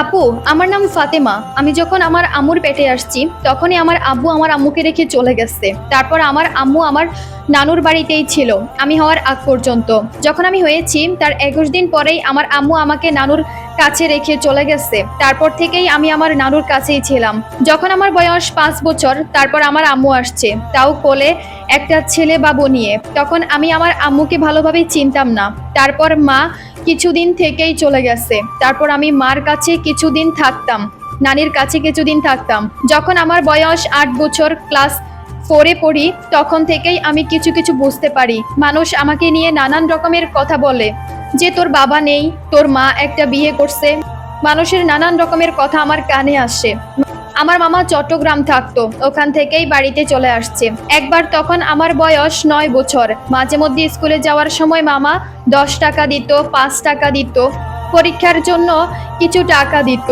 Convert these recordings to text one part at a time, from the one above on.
আপু, আমার নাম ফাতেমা। আমি যখন আমার আম্মুর পেটে আসছি, তখনই আমার আব্বু আমার আম্মুকে রেখে চলে গেছে। তারপর আমার আম্মু আমার নানুর বাড়িতেই ছিল, আমি হওয়ার আগ পর্যন্ত। যখন আমি হয়েছি, তার একুশ দিন পরেই আমার আম্মু আমাকে নানুর কাছে রেখে চলে গেছে। তারপর থেকেই আমি আমার নানুর কাছেই ছিলাম। যখন আমার বয়স পাঁচ বছর, তারপর আমার আম্মু আসছে। তাও কোলে একটা ছেলে বাবু নিয়ে। তখন আমি আমার আম্মুকে ভালোভাবে চিনতাম না। তারপর মা কিছুদিন থেকেই চলে গেছে। তারপর আমি মার কাছে কিছুদিন থাকতাম, নানির কাছে কিছুদিন থাকতাম। যখন আমার বয়স আট বছর ক্লাস ফোরে পড়ি, তখন থেকেই আমি কিছু কিছু বুঝতে পারি। মানুষ আমাকে নিয়ে নানান রকমের কথা বলে, যে তোর বাবা নেই, তোর মা একটা বিয়ে করছে। মানুষের নানান রকমের কথা আমার কানে আসে। আমার মামা চট্টগ্রাম থাকতো, ওখান থেকেই বাড়িতে চলে আসছে। একবার তখন আমার বয়স নয় বছর, মাঝে মধ্যে স্কুলে যাওয়ার সময় মামা দশ টাকা দিত, পাঁচ টাকা দিত, পরীক্ষার জন্য কিছু টাকা দিত।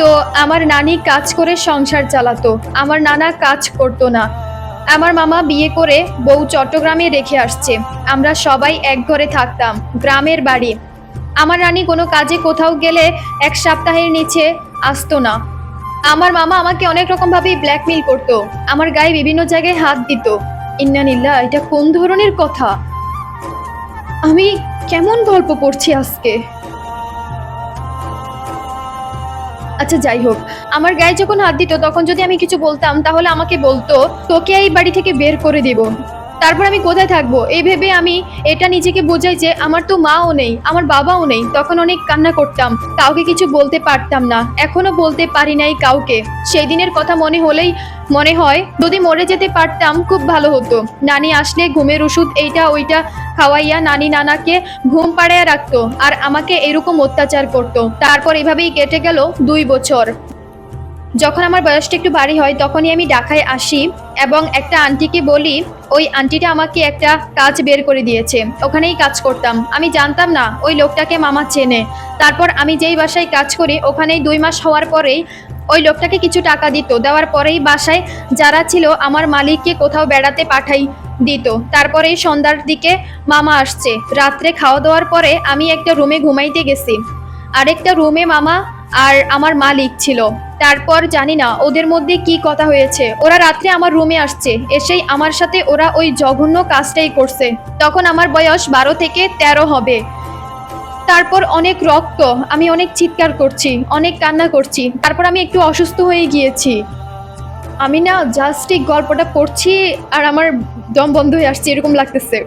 তো আমার নানি কাজ করে সংসার চালাতো, আমার নানা কাজ করতো না। আমার মামা বিয়ে করে বউ চট্টগ্রামে রেখে আসছে, আমরা সবাই এক ঘরে থাকতাম, গ্রামের বাড়ি। আমার রানী কোনো কাজে কোথাও গেলে এক সপ্তাহের নিচে আসতো না। আমার মামা আমাকে অনেক রকম ভাবে ব্ল্যাকমেইল করতো। আমার গায়ে বিভিন্ন জায়গায় হাত দিত। ইন্নানিল্লা এটা কোন ধরনের কথা? আমি কেমন গল্প পড়ছি আজকে? আচ্ছা যাই হোক। আমার গায়ে যখন হাত দিত, তখন যদি আমি কিছু বলতাম, তাহলে আমাকে বলতো, তোকে এই বাড়ি থেকে বের করে দেব। তারপর আমি কোথায় থাকব? এই ভেবে আমি এটা নিজেকে বোঝাই যে আমার তো মাও নেই, আমার বাবাও নেই। তখন অনেক কান্না করতাম, কাউকে কিছু বলতে পারতাম না। এখনও বলতে পারি নাই কাউকে। সেই দিনের কথা মনে হলেই মনে হয় যদি মরে যেতে পারতাম খুব ভালো হতো। নানি আসলে ঘুমের ওষুধ এইটা ওইটা খাওয়াইয়া নানি নানাকে ঘুম পাড়াইয়া রাখতো আর আমাকে এরকম অত্যাচার করতো। তারপর এভাবেই কেটে গেল দুই বছর। যখন আমার বয়সটা একটু বাড়ি হয়, তখনই আমি ঢাকায় আসি এবং একটা আন্টিকে বলি, ওই আন্টিটা আমাকে একটা কাজ বের করে দিয়েছে, ওখানেই কাজ করতাম। আমি জানতাম না, ওই লোকটাকে মামা চেনে। তারপর আমি যেই বাসায় কাজ করি, ওখানেই দুই মাস হওয়ার পরেই ওই লোকটাকে কিছু টাকা দিত। দেওয়ার পরেই বাসায় যারা ছিল, আমার মালিককে কোথাও বেড়াতে পাঠাই দিত। তারপরে সন্ধ্যার দিকে মামা আসছে। রাত্রে খাওয়া দাওয়ার পরে আমি একটা রুমে ঘুমাইতে গেছি। আরেকটা রুমে মামা আর আমার মালিক ছিল। তারপর জানি না ওদের মধ্যে কি কথা হয়েছে। ওরা রাত্রে আমার রুমে আসছে, এসেই আমার সাথে ওরা ওই জঘন্য কাজটাই করছে। তখন আমার বয়স বারো থেকে তেরো হবে। তারপর অনেক রক্ত, আমি অনেক চিৎকার করছি, অনেক কান্না করছি, তারপর আমি একটু অসুস্থ হয়ে গিয়েছি। আমি না জাস্ট এই গল্পটা পড়ছি আর আমার দম বন্ধ হয়ে আসছে, এরকম লাগতেছে।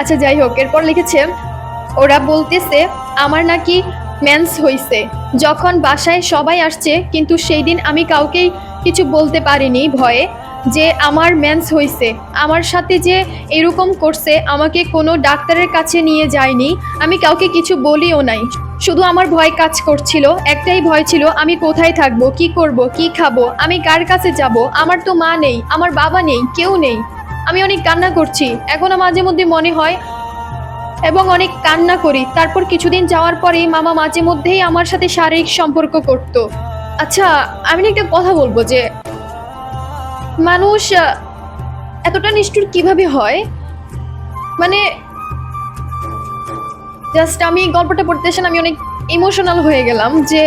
আচ্ছা যাই হোক, এরপর লিখেছে, ওরা বলতেছে, আমার নাকি মেন্স হইছে। যখন বাসায় সবাই আসছে, কিন্তু সেই দিন আমি কাউকেই কিছু বলতে পারিনি ভয়ে যে আমার মেন্স হইছে। আমার সাথে যে এরকম করছে, আমাকে কোনো ডাক্তারের কাছে নিয়ে যায়নি, আমি কাউকে কিছু বলিও নাই। শুধু আমার ভয় কাজ করছিল, একটাই ভয় ছিল, আমি কোথায় থাকব, কি করব, কি খাব, আমি কার কাছে যাব, আমার তো মা নেই, আমার বাবা নেই, কেউ নেই। আমি অনেক কান্না করছি। এখনও মাঝে মধ্যে মনে হয় এবং অনেক কান্না করি। তারপর কিছুদিন যাওয়ার পরেই মামা মাঝে মধ্যেই আমার সাথে শারীরিক সম্পর্ক করত। আচ্ছা আমি একটা কথা বলব যে, মানুষ এতটা নিষ্ঠুর কীভাবে হয়? মানে জাস্ট আমি গল্পটা পড়তে এসে আমি অনেক ইমোশনাল হয়ে গেলাম যে,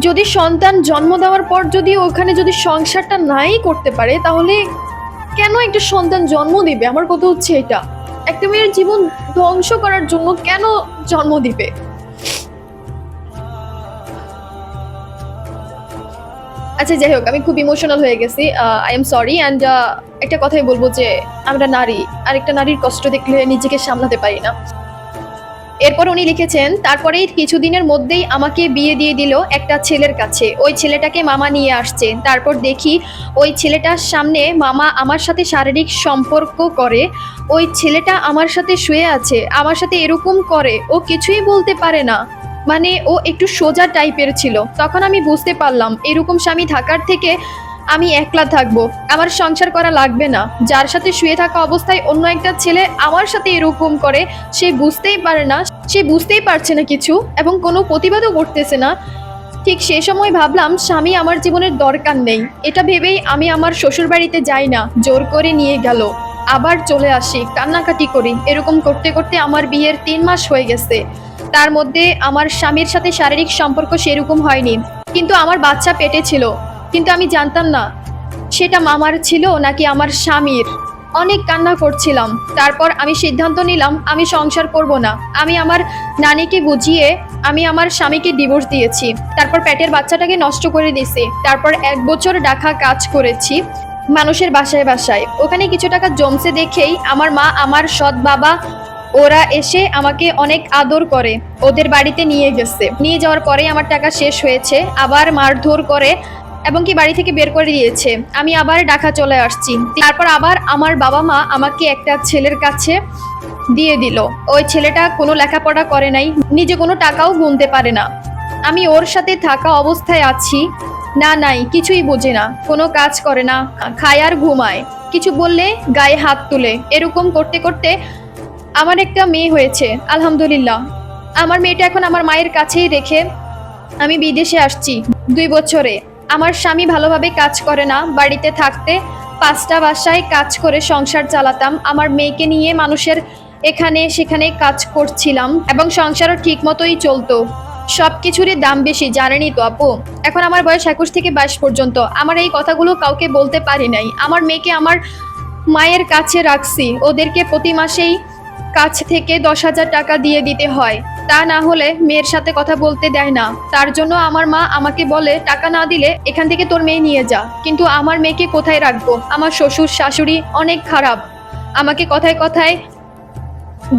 যদি সন্তান জন্ম দেওয়ার পর যদি ওখানে যদি সংসারটা নাই করতে পারে, তাহলে কেন একটা সন্তান জন্ম দিবে? আমার কথা হচ্ছে এটা। একটা মেয়ের জীবন ধ্বংস করার জন্য কেন জন্ম দিবে? আচ্ছা যাই হোক, আমি খুব ইমোশনাল হয়ে গেছি। আই এম সরি অ্যান্ড একটা কথাই বলব যে আমরা নারী আর একটা নারীর কষ্ট দেখলে নিজেকে সামলাতে পারি না। এরপর উনি লিখেছেন তারপরে কিছুদিনের মধ্যেই আমাকে বিয়ে দিয়ে দিল একটা ছেলের কাছে। ওই ছেলেটাকে মামা নিয়ে আসছে। তারপর দেখি ওই ছেলেটার সামনে মামা আমার সাথে শারীরিক সম্পর্ক করে। ওই ছেলেটা আমার সাথে শুয়ে আছে, আমার সাথে এরকম করে। ও কিছুই বলতে পারে না। মানে ও একটু সোজা টাইপের ছিল। তখন আমি বুঝতে পারলাম, এরকম স্বামী থাকার থেকে আমি একলা থাকব। আমার সংসার করা লাগবে না। যার সাথে শুয়ে থাকা অবস্থায় অন্য একটা ছেলে আমার সাথে এরকম করে, সে বুঝতেই পারে না, সে বুঝতেই পারছে না কিছু এবং কোনো প্রতিবাদও করতেছে না। ঠিক সে সময় ভাবলাম, স্বামী আমার জীবনের দরকার নেই। এটা ভেবেই আমি আমার শ্বশুর বাড়িতে যাই না, জোর করে নিয়ে গেল। আবার চলে আসি, কান্নাকাটি করি। এরকম করতে করতে আমার বিয়ের তিন মাস হয়ে গেছে। তার মধ্যে আমার স্বামীর সাথে শারীরিক সম্পর্ক সেরকম হয়নি। কিন্তু আমার বাচ্চা পেটে ছিল। কিন্তু আমি জানতাম না। সেটা মামার ছিল নাকি আমার স্বামীর। অনেক কান্না করছিলাম। তারপর আমি সিদ্ধান্ত নিলাম, আমি সংসার করব না। আমি আমার নানিকে বুঝিয়ে আমি আমার স্বামীকে ডিভোর্স দিয়েছি। তারপর পেটের বাচ্চাটাকে নষ্ট করে দিয়েছি। তারপর এক বছর ডাকা কাজ করেছি মানুষের বাসায় বাসায়। ওখানে কিছু টাকা জমছে দেখেই আমার মা, আমার সৎ বাবা, ওরা এসে আমাকে অনেক আদর করে। ওদের বাড়িতে নিয়ে গেছে। নিয়ে যাওয়ার পরে আমার টাকা শেষ হয়েছে। আবার মারধর করে এবং কি বাড়ি থেকে বের করে দিয়েছে। আমি আবার ঢাকা চলে আসছি। তারপর আবার আমার বাবা মা আমাকে একটা ছেলের কাছে দিয়ে দিল। ওই ছেলেটা কোনো লেখাপড়া করে নাই, নিজে কোনো টাকাও গুনতে পারে না। আমি ওর সাথে থাকা অবস্থায় আছি। না, নাই, কিছুই বোঝে না। কোনো কাজ করে না, খায় আর ঘুমায়। কিছু বললে গায়ে হাত তুলে। এরকম করতে করতে আমার একটা মেয়ে হয়েছে, আলহামদুলিল্লাহ। আমার মেয়েটা এখন আমার মায়ের কাছেই রেখে আমি বিদেশে আসছি দুই বছরে। আমার স্বামী ভালোভাবে কাজ করে না, বাড়িতে থাকতে পাঁচটা বাসায় কাজ করে সংসার চালাতাম। আমার মেয়েকে নিয়ে মানুষের এখানে সেখানে কাজ করছিলাম এবং সংসারও ঠিক মতোই চলতো। সব কিছুরই দাম বেশি, জানেনই তো আপু। এখন আমার বয়স একুশ থেকে বাইশ পর্যন্ত। আমার এই কথাগুলো কাউকে বলতে পারি নাই। আমার মেয়েকে আমার মায়ের কাছে রাখছি। ওদেরকে প্রতি মাসেই কাছ থেকে দশ হাজার টাকা দিয়ে দিতে হয়। তা না হলে মেয়ের সাথে কথা বলতে দেয় না। তার জন্য আমার মা আমাকে বলে, টাকা না দিলে এখান থেকে তোর মেয়ে নিয়ে যা। কিন্তু আমার মেয়েকে কোথায় রাখব? আমার শ্বশুর, শাশুড়ি অনেক খারাপ। আমাকে কথায় কথায়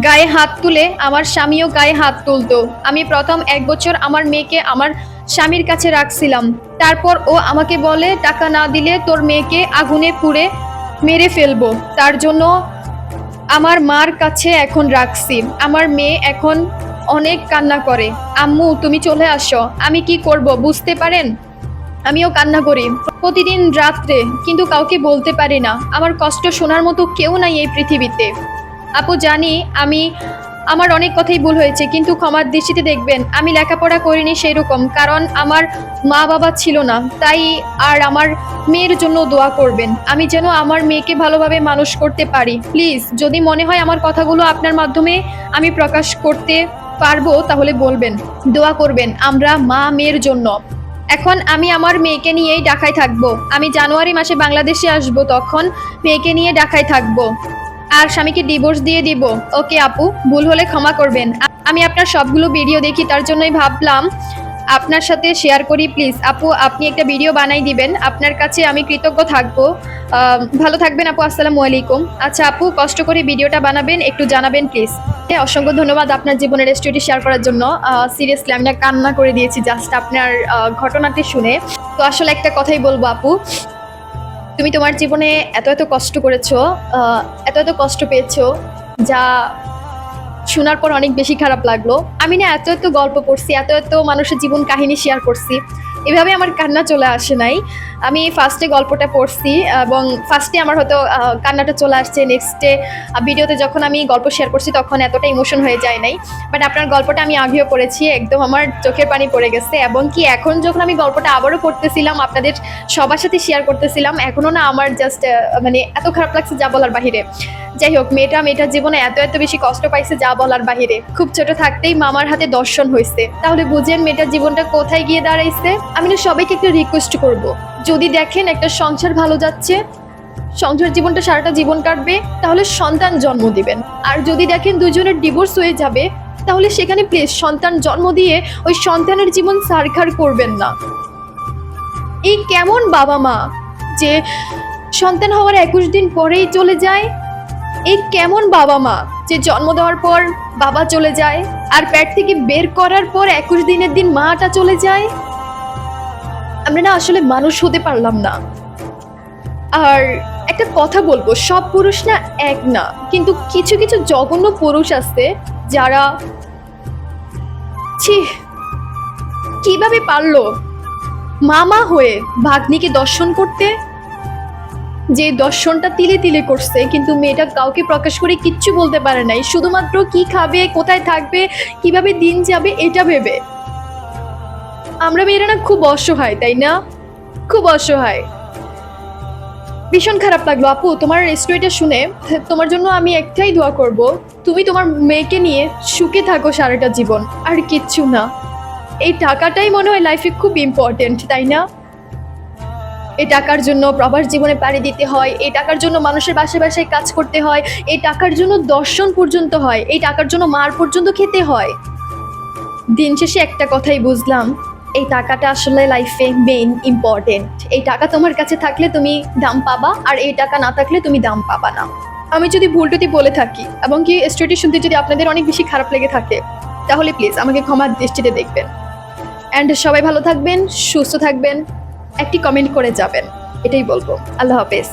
গায়ে হাত তুলে আমার স্বামীও গায়ে হাত তুলতো। আমি প্রথম এক বছর আমার মেয়েকে আমার স্বামীর কাছে রাখছিলাম। তারপর ও আমাকে বলে, টাকা না দিলে তোর মেয়েকে আগুনে পুড়ে মেরে ফেলব। তার জন্য আমার মার কাছে এখন রাখছি। আমার মেয়ে এখন অনেক কান্না করে। আম্মু, তুমি চলে আসো। আমি কি করব, বুঝতে পারেন? আমিও কান্না করি। প্রতিদিন রাত্রে, কিন্তু কাউকে বলতে পারি না। আমার কষ্ট শোনার মতো কেউ নাই এই পৃথিবীতে। আপু, জানি আমি আমার অনেক কথাই ভুল হয়েছে, কিন্তু ক্ষমার দৃষ্টিতে দেখবেন, আমি লেখাপড়া করিনি সেই রকম কারণ আমার মা বাবা ছিল না, তাই আর আমার মেয়ের জন্য দোয়া করবেন। আমি যেন আমার মেয়েকে ভালোভাবে মানুষ করতে পারি। প্লিজ, যদি মনে হয় আমার কথাগুলো আপনার মাধ্যমে আমি প্রকাশ করতে পারব, তাহলে বলবেন। দোয়া করবেন, আমরা মা মেয়ের জন্য। এখন আমি আমার মেয়েকে নিয়েই ঢাকায় থাকব। আমি জানুয়ারি মাসে বাংলাদেশে আসব, তখন মেয়েকে নিয়ে ঢাকায় থাকব। আর স্বামীকে ডিভোর্স দিয়ে দিব। ওকে আপু, ভুল হলে ক্ষমা করবেন। আমি আপনার সবগুলো ভিডিও দেখি, তার জন্যই ভাবলাম আপনার সাথে শেয়ার করি প্লিজ আপু, আপনি একটা ভিডিও বানাই দিবেন। আপনার কাছে আমি কৃতজ্ঞ থাকব। ভালো থাকবেন আপু, আসসালামু আলাইকুম। আচ্ছা আপু, কষ্ট করে ভিডিওটা বানাবেন, একটু জানাবেন প্লিজ হ্যাঁ অসংখ্য ধন্যবাদ আপনার জীবনের স্টোরি শেয়ার করার জন্য। সিরিয়াসলি আমি না কান্না করে দিয়েছি জাস্ট আপনার ঘটনাটি শুনে। তো আসলে একটা কথাই বলব আপু তুমি তোমার জীবনে এত এত কষ্ট করেছ এত এত কষ্ট পেয়েছ, যা শোনার পর অনেক বেশি খারাপ লাগল। আমি না এত এত গল্প করছি এত এত মানুষের জীবন কাহিনী শেয়ার করছি। এভাবে আমার কান্না চলে আসে নাই। আমি ফার্স্টে গল্পটা পড়ছি এবং ফার্স্টে আমার হয়তো কান্নাটা চলে আসছে নেক্সটে ভিডিওতে যখন আমি গল্প শেয়ার করছি তখন এতটা ইমোশন হয়ে যায় নাই। বাট আপনার গল্পটা আমি আগেও পড়েছি, একদম আমার চোখের পানি পড়ে গেছে এবং কি এখন যখন আমি গল্পটা আবারও পড়তেছিলাম, আপনাদের সবার সাথে শেয়ার করতেছিলাম, এখনও না আমার জাস্ট মানে এত খারাপ লাগছে যা বলার বাহিরে। যাই হোক, মেয়েটা, মেয়েটার জীবনে এত এত বেশি কষ্ট পাইছে যা বলার বাহিরে। খুব ছোট থাকতেই মামার হাতে দর্শন হয়েছে তাহলে বুঝেন মেয়েটার জীবনটা কোথায় গিয়ে দাঁড়াইছে? আমি না সবাইকে একটা রিকোয়েস্ট করব। যদি দেখেন একটা সংসার ভালো যাচ্ছে, সংসার জীবনটা সারাটা জীবন কাটবে, তাহলে সন্তান জন্ম দিবেন। আর যদি দেখেন দুজনের ডিভোর্স হয়ে যাবে, তাহলে সেখানে প্লিজ সন্তান জন্ম দিয়ে ওই সন্তানের জীবন সারখার করবেন না। এই কেমন বাবা মা যে সন্তান হওয়ার একুশ দিন পরেই চলে যায়, এই কেমন বাবা মা যে জন্ম দেওয়ার পর বাবা চলে যায়, আর প্যাট থেকে বের করার পর একুশ দিনের দিন মাটা চলে যায় আমরা না আসলে মানুষ হতে পারলাম না। আর একটা কথা বলব, সব পুরুষ না এক না। কিন্তু কিছু কিছু জঘন্য পুরুষ আছে যারা ছি, কীভাবে পারল? মামা হয়ে ভাগ্নিকে দর্শন করতে? যে দর্শনটা তিলে তিলে করছে, কিন্তু মেয়েটা কাউকে প্রকাশ করে কিচ্ছু বলতে পারে নাই। শুধুমাত্র কি খাবে, কোথায় থাকবে, কীভাবে দিন যাবে, এটা ভেবে। আমরা মেয়েরা না খুব অসহায়, তাই না? খুব অসহায়। ভীষণ খারাপ লাগল। আপু, তোমার স্টোরিটা শুনে তোমার জন্য আমি একটাই দোয়া করব। তুমি তোমার মেয়েকে নিয়ে সুখে থাকো সারাটা জীবন। আর কিচ্ছু না। এই টাকাটাই মনে হয় লাইফে খুব ইম্পর্টেন্ট তাই না? এই টাকার জন্য প্রবাস জীবনে পাড়ি দিতে হয় এই টাকার জন্য মানুষের বাসায় বাসায় কাজ করতে হয় এই টাকার জন্য দর্শন পর্যন্ত হয় এই টাকার জন্য মার পর্যন্ত খেতে হয়। দিন শেষে একটা কথাই বুঝলাম এই টাকাটা আসলে লাইফে মেইন ইম্পর্টেন্ট এই টাকা তোমার কাছে থাকলে তুমি দাম পাবা আর এই টাকা না থাকলে তুমি দাম পাবা না। আমি যদি ভুল টুটি বলে থাকি এবং কি স্টোরিটি শুনতে যদি আপনাদের অনেক বেশি খারাপ লেগে থাকে, তাহলে প্লিজ আমাকে ক্ষমার দৃষ্টিতে দেখবেন। অ্যান্ড সবাই ভালো থাকবেন, সুস্থ থাকবেন, একটি কমেন্ট করে যাবেন। এটাই বলব। আল্লাহ হাফেজ।